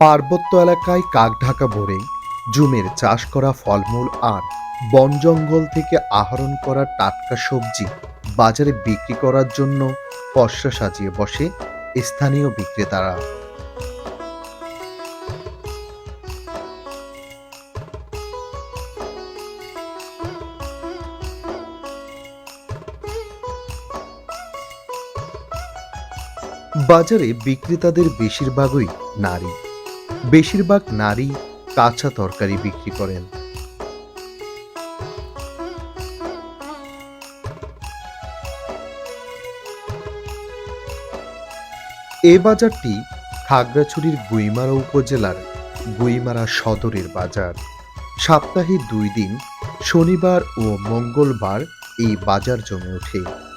পার্বত্য এলাকায় কাকঢাকা ভরে জুমের চাষ করা ফলমূল আর বন জঙ্গল থেকে আহরণ করা টাটকা সবজি বাজারে বিক্রি করার জন্য পসরা সাজিয়ে বসে স্থানীয় বিক্রেতারা। বাজারে বিক্রেতাদের বেশিরভাগই নারী। বেশিরভাগ নারী কাঁচা তরকারি বিক্রি করেন। এ বাজারটি খাগড়াছড়ির গুইমারা উপজেলার গুইমারা সদরের বাজার। সপ্তাহে দুই দিন, শনিবার ও মঙ্গলবার এই বাজার জমে ওঠে।